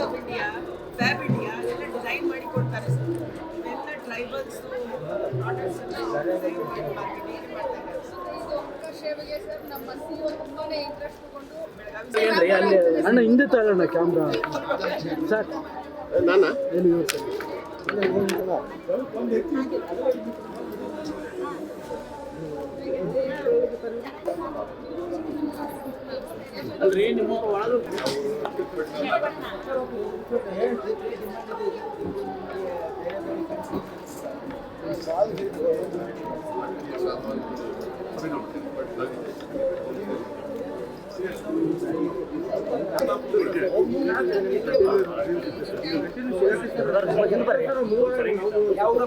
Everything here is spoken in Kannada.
ಆಫ್ ಇಂಡಿಯಾ ಫ್ಯಾಬ್ ಇಂಡಿಯಾ ಎಲ್ಲ ಡಿಸೈನ್ ಮಾಡಿ ಕೊಡ್ತಾರೆ ಸರ್ ಎಲ್ಲ ಟ್ರೈಬಲ್ಸ್ ಪ್ರಾಡಕ್ಟ್ಸ್ ಡಿಸೈನ್ ಮಾಡಿ ಮಾರ್ಕೆಟಿಂಗ್ ಮಾಡ್ತಾ ಇದ್ದಾರೆ ಅಣ್ಣ ಹಿಂದೆ ತಗೊಳ್ಳೋಣ ಕ್ಯಾಮ್ರಾ ಸರ್. ನಾನಾ? ಏನು ಸರ್? ಅಲ್ರಿ ನಿಮ್ಮ ಒಳಗೆ ಇನ್ನೊಂದು ಸ್ವಲ್ಪ ಹಿಂದೆ ಹೌದಾ